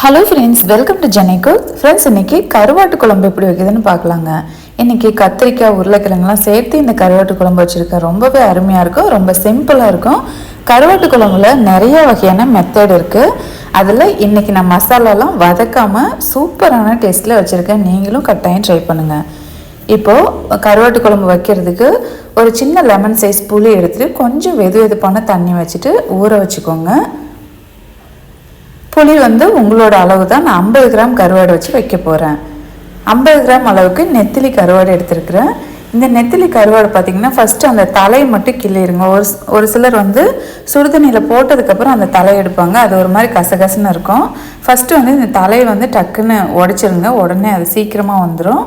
Hello friends welcome to ஜெனிகோ friends இன்னைக்கு கருவாட்டு குழம்பு எப்படி வைக்குதுன்னு பார்க்கலாங்க. இன்னைக்கு கத்திரிக்காய் உருளைக்கிழங்குலாம் சேர்த்து இந்த கருவாட்டு குழம்பு வச்சுருக்கேன். ரொம்பவே அருமையாக இருக்கும் ரொம்ப சிம்பிளாக இருக்கும். கருவாட்டு குழம்புல நிறைய வகையான மெத்தட் இருக்குது அதில் இன்னைக்கு நான் மசாலாலாம் வதக்காமல் சூப்பரான டேஸ்ட்டில் வச்சுருக்கேன். நீங்களும் கட்டாயம் ட்ரை பண்ணுங்கள் இப்போது கருவாட்டு குழம்பு வைக்கிறதுக்கு ஒரு சின்ன லெமன் சைஸ் புளி எடுத்துட்டு கொஞ்சம் வெது வெதுப்பான தண்ணி வச்சுட்டு ஊற வச்சுக்கோங்க. புளி வந்து உங்களோட அளவு தான் நான் ஐம்பது கிராம் கருவாடு வச்சு வைக்க போகிறேன் ஐம்பது கிராம் அளவுக்கு நெத்திலி கருவாடு எடுத்திருக்கிறேன். இந்த நெத்திலி கருவாடு பார்த்திங்கன்னா ஃபஸ்ட்டு அந்த தலையை மட்டும் கிள்ளிடுங்க ஒரு ஒரு சிலர் வந்து சுடுதண்ணியில் போட்டதுக்கப்புறம் அந்த தலையை எடுப்பாங்க. அது ஒரு மாதிரி கசகசன்னு இருக்கும். ஃபஸ்ட்டு வந்து இந்த தலையை வந்து டக்குன்னு உடச்சிருங்க. உடனே அது சீக்கிரமாக வந்துடும்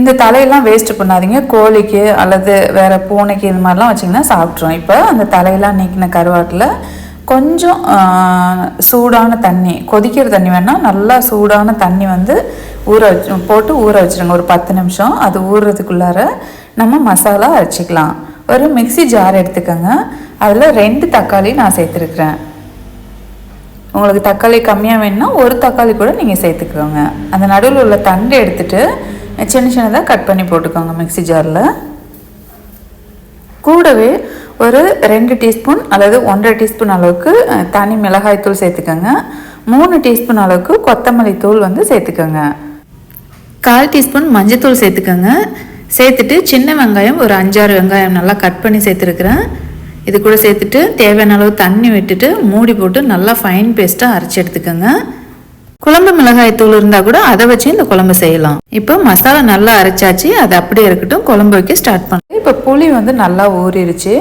இந்த தலையெல்லாம் வேஸ்ட் பண்ணாதீங்க. கோழிக்கு அல்லது வேறு பூனைக்கு இது மாதிரிலாம் வச்சிங்கன்னா சாப்பிட்ரும் இப்போ அந்த தலையெல்லாம் நீக்கின கருவாட்டில் கொஞ்சம் சூடான தண்ணி கொதிக்கிற தண்ணி வேணால் நல்லா சூடான தண்ணி வந்து ஊற வச்சு போட்டு ஊற வச்சிருங்க. ஒரு பத்து நிமிஷம். அது ஊறுறதுக்குள்ளார நம்ம மசாலா அரைச்சிக்கலாம். ஒரு மிக்ஸி ஜார் எடுத்துக்கோங்க. அதில் ரெண்டு தக்காளி நான் சேர்த்துருக்குறேன். உங்களுக்கு தக்காளி கம்மியாக வேணும்னா ஒரு தக்காளி கூட நீங்கள் சேர்த்துக்கோங்க. அந்த நடுவில் உள்ள தண்டை எடுத்துட்டு சின்ன சின்னதாக கட் பண்ணி போட்டுக்கோங்க மிக்ஸி ஜாரில் கூடவே ஒரு ரெண்டு டீஸ்பூன் அல்லது ஒன்றரை டீஸ்பூன் அளவுக்கு தனி மிளகாய் தூள் சேர்த்துக்கோங்க. மூணு டீஸ்பூன் அளவுக்கு கொத்தமல்லி தூள் வந்து சேர்த்துக்கோங்க. கால் டீஸ்பூன் மஞ்சத்தூள் சேர்த்துக்கோங்க. சேர்த்துட்டு சின்ன வெங்காயம் ஒரு அஞ்சாறு வெங்காயம் நல்லா கட் பண்ணி சேர்த்துருக்குறேன். இது கூட சேர்த்துட்டு தேவையான அளவு தண்ணி விட்டுட்டு மூடி போட்டு நல்லா ஃபைன் பேஸ்ட்டாக அரைச்சி எடுத்துக்கோங்க. குழம்பு மிளகாய் தூள் இருந்தால் கூட அதை வச்சு இந்த குழம்பு செய்யலாம். இப்போ மசாலா நல்லா அரைச்சாச்சு அது அப்படியே இருக்கட்டும். குழம்பு வைக்க ஸ்டார்ட் பண்ணலாம். இப்போ புளி வந்து நல்லா ஊறிடுச்சு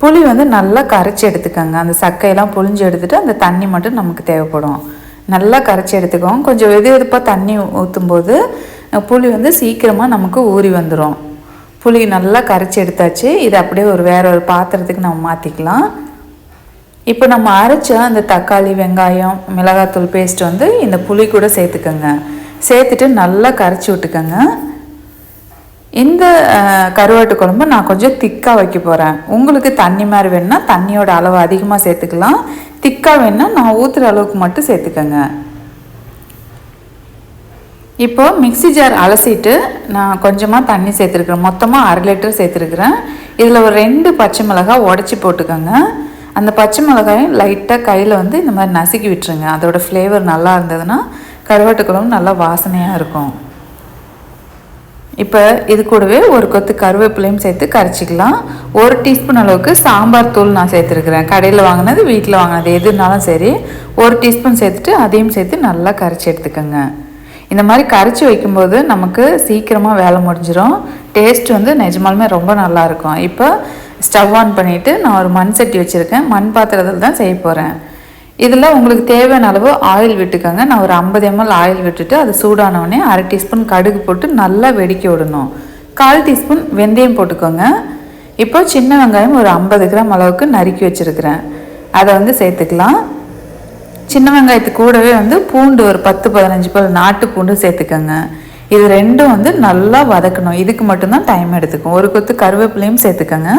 புளி வந்து நல்லா கரைச்சி எடுத்துக்கோங்க. அந்த சக்கையெல்லாம் புளிஞ்சு எடுத்துகிட்டு அந்த தண்ணி மட்டும் நமக்கு தேவைப்படும். நல்லா கரைச்சி எடுத்துக்கோங்க. கொஞ்சம் வெது வெதுப்பாக தண்ணி ஊற்றும்போது புளி வந்து சீக்கிரமாக நமக்கு ஊறி வந்துடும் புளி நல்லா கரைச்சி எடுத்தாச்சு. இதை அப்படியே ஒரு வேற ஒரு பாத்திரத்துக்கு நம்ம மாற்றிக்கலாம் இப்போ நம்ம அரைச்ச அந்த தக்காளி வெங்காயம் மிளகாத்தூள் பேஸ்ட் வந்து இந்த புளி கூட சேர்த்துக்கோங்க. சேர்த்துட்டு நல்லா கரைச்சி விட்டுக்கோங்க. இந்த கருவாட்டு குழம்பு நான் கொஞ்சம் திக்காக வைக்க போகிறேன் உங்களுக்கு தண்ணி மாதிரி வேணும்னா தண்ணியோட அளவு அதிகமாக சேர்த்துக்கலாம். திக்காக வேணும்னா நான் ஊற்றுற அளவுக்கு மட்டும் சேர்த்துக்கோங்க. இப்போ மிக்ஸி ஜார் அலசிட்டு நான் கொஞ்சமாக தண்ணி சேர்த்துருக்குறேன். மொத்தமாக அரை லிட்டர் சேர்த்துருக்குறேன். இதில் ஒரு ரெண்டு பச்சை மிளகாய் உடச்சி போட்டுக்கோங்க. அந்த பச்சை மிளகாயும் லைட்டாக கையில் வந்து இந்த மாதிரி நசுக்கி விட்டுருங்க. அதோடய ஃப்ளேவர் நல்லா இருந்ததுன்னா கருவாட்டு குழம்பு நல்லா வாசனையாக இருக்கும். இப்போ இது கூடவே ஒரு கொத்து கருவேப்பிலையும் சேர்த்து கரைச்சிக்கலாம். ஒரு டீஸ்பூன் அளவுக்கு சாம்பார் தூள் நான் சேர்த்துருக்குறேன். கடையில் வாங்கினது வீட்டில் வாங்கினது எதுனாலும் சரி. ஒரு டீஸ்பூன் சேர்த்துட்டு அதையும் சேர்த்து நல்லா கரைச்சி எடுத்துக்கோங்க. இந்த மாதிரி கரைச்சி வைக்கும்போது நமக்கு சீக்கிரமாக வேலை முடிஞ்சிடும் டேஸ்ட் வந்து நிஜமாலுமே ரொம்ப நல்லா இருக்கும். இப்போ ஸ்டவ் ஆன் பண்ணிவிட்டு நான் ஒரு மண் சட்டி வச்சுருக்கேன். மண் பாத்திரத்தில் தான் செய்ய போகிறேன் இதில் உங்களுக்கு தேவையான அளவு ஆயில் விட்டுக்கோங்க. நான் ஒரு ஐம்பது எம்எல் ஆயில் விட்டுட்டு அது சூடான உடனே அரை டீஸ்பூன் கடுகு போட்டு நல்லா வெடிக்க விடணும். கால் டீஸ்பூன் வெந்தயம் போட்டுக்கோங்க. இப்போ சின்ன வெங்காயம் ஒரு ஐம்பது கிராம் அளவுக்கு நறுக்கி வச்சுருக்கிறேன். அதை வந்து சேர்த்துக்கலாம். சின்ன வெங்காயத்து கூடவே வந்து பூண்டு ஒரு பத்து பதினஞ்சு பல் நாட்டு பூண்டு சேர்த்துக்கோங்க. இது ரெண்டும் வந்து நல்லா வதக்கணும். இதுக்கு மட்டும்தான் டைம் எடுத்துக்கும். ஒரு கொத்து கருவேப்பிலையும் சேர்த்துக்கோங்க.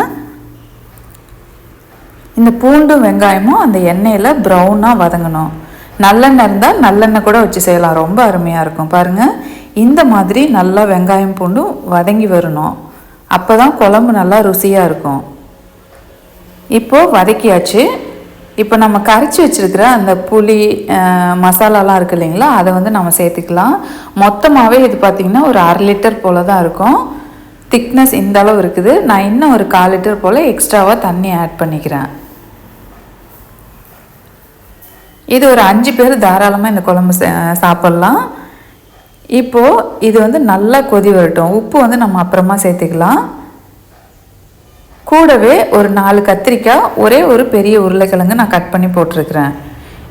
இந்த பூண்டும் வெங்காயமும் அந்த எண்ணெயில் ப்ரௌனாக வதங்கணும். நல்லெண்ணெய் இருந்தால் நல்லெண்ணெய் கூட வச்சு செய்யலாம். ரொம்ப அருமையாக இருக்கும். பாருங்கள் இந்த மாதிரி நல்லா வெங்காயம் பூண்டும் வதங்கி வரணும். அப்போ தான் குழம்பு நல்லா ருசியாக இருக்கும். இப்போது வதக்கியாச்சு. இப்போ நம்ம கரைச்சி வச்சிருக்கிற அந்த புளி மசாலாலாம் இருக்கு இல்லைங்களா? அதை வந்து நம்ம சேர்த்துக்கலாம். மொத்தமாகவே இது பார்த்திங்கன்னா ஒரு அரை லிட்டர் போல் தான் இருக்கும். திக்னஸ் இந்த அளவு இருக்குது. நான் இன்னும் ஒரு கால் லிட்டர் போல் எக்ஸ்ட்ராவாக தண்ணி ஆட் பண்ணிக்கிறேன். இது ஒரு அஞ்சு பேர் தாராளமாக இந்த குழம்பு சா- சாப்பிட்லாம். இப்போது இது வந்து நல்லா கொதி வரட்டும். உப்பு வந்து நம்ம அப்புறமா சேர்த்துக்கலாம். கூடவே ஒரு நாலு கத்திரிக்காய் ஒரே ஒரு பெரிய உருளைக்கிழங்கு நான் கட் பண்ணி போட்டிருக்கிறேன்.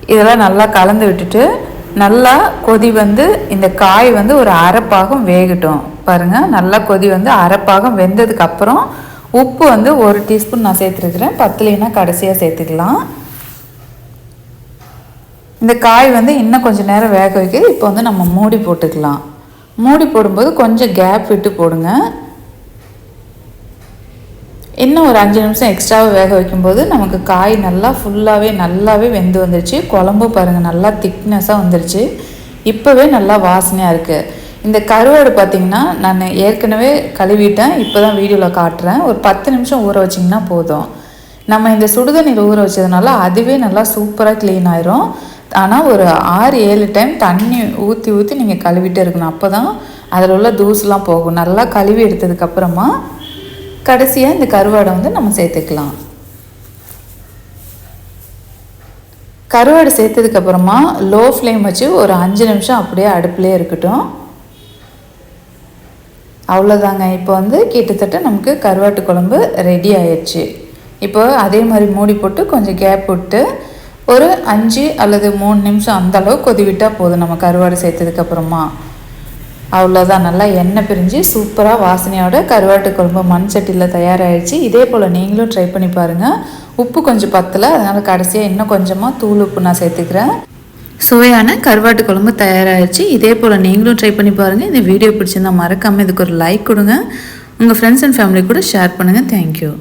இதெல்லாம் நல்லா கலந்து விட்டுட்டு நல்லா கொதி வந்து இந்த காய் வந்து ஒரு அரைப்பாகம் வேகட்டும். பாருங்கள் நல்லா கொதி வந்து அரைப்பாகம் வெந்ததுக்கப்புறம் உப்பு வந்து ஒரு டீஸ்பூன் நான் சேர்த்துருக்குறேன். பத்துலைனா கடைசியாக சேர்த்துக்கலாம். இந்த காய் வந்து இன்னும் கொஞ்சம் நேரம் வேக வைக்கிது இப்போ வந்து நம்ம மூடி போட்டுக்கலாம். மூடி போடும்போது கொஞ்சம் கேப் விட்டு போடுங்க. இன்னும் ஒரு அஞ்சு நிமிஷம் எக்ஸ்ட்ராவாக வேக வைக்கும்போது நமக்கு காய் நல்லா ஃபுல்லாகவே நல்லாவே வெந்து வந்துருச்சு. குழம்பும் பாருங்கள் நல்லா திக்னஸாக வந்துருச்சு. இப்போவே நல்லா வாசனையாக இருக்குது இந்த கருவாடு பார்த்திங்கன்னா நான் ஏற்கனவே கழுவிட்டேன். இப்போ தான் வீடியோவில் காட்டுறேன். ஒரு பத்து நிமிஷம் ஊற வச்சிங்கன்னா போதும். நம்ம இந்த சுடுதண்ணியில் ஊற வச்சதுனால அதுவே நல்லா சூப்பராக க்ளீன் ஆயிரும். ஆனால் ஒரு ஆறு ஏழு டைம் தண்ணி ஊற்றி ஊற்றி நீங்கள் கழுவிட்டே இருக்கணும். அப்போ தான் அதில் உள்ள தூசுலாம் போகும். நல்லா கழுவி எடுத்ததுக்கப்புறமா கடைசியாக இந்த கருவாடை வந்து நம்ம சேர்த்துக்கலாம். கருவாடு சேர்த்ததுக்கப்புறமா லோ ஃப்ளேம் வச்சு ஒரு அஞ்சு நிமிஷம் அப்படியே அடுப்புலேயே இருக்கட்டும். அவ்வளோதாங்க இப்போ வந்து கிட்டத்தட்ட நமக்கு கருவாட்டு குழம்பு ரெடி ஆயிடுச்சு. இப்போ அதே மாதிரி மூடி போட்டு கொஞ்சம் கேப் விட்டு ஒரு அஞ்சு அல்லது மூணு நிமிஷம் அந்த கொதிவிட்டால் போதும். நம்ம கருவாடு சேர்த்ததுக்கப்புறமா அவ்வளோதான் நல்லா எண்ணெய் பிரிஞ்சு சூப்பராக வாசனையோட கருவாட்டு குழம்பு மண் சட்டியில் தயாராகிடுச்சு இதே போல் நீங்களும் ட்ரை பண்ணி பாருங்கள் உப்பு கொஞ்சம் பத்தலை. அதனால் கடைசியாக இன்னும் கொஞ்சமாக தூள் உப்பு நான் சேர்த்துக்கிறேன். சுவையான கருவாட்டு குழம்பு தயாராகிடுச்சு இதே போல் நீங்களும் ட்ரை பண்ணி பாருங்கள் இந்த வீடியோ பிடிச்சிருந்தா மறக்காமல் இதுக்கு ஒரு லைக் கொடுங்க. உங்கள் ஃப்ரெண்ட்ஸ் அண்ட் ஃபேமிலி கூட ஷேர் பண்ணுங்கள் தேங்க்யூ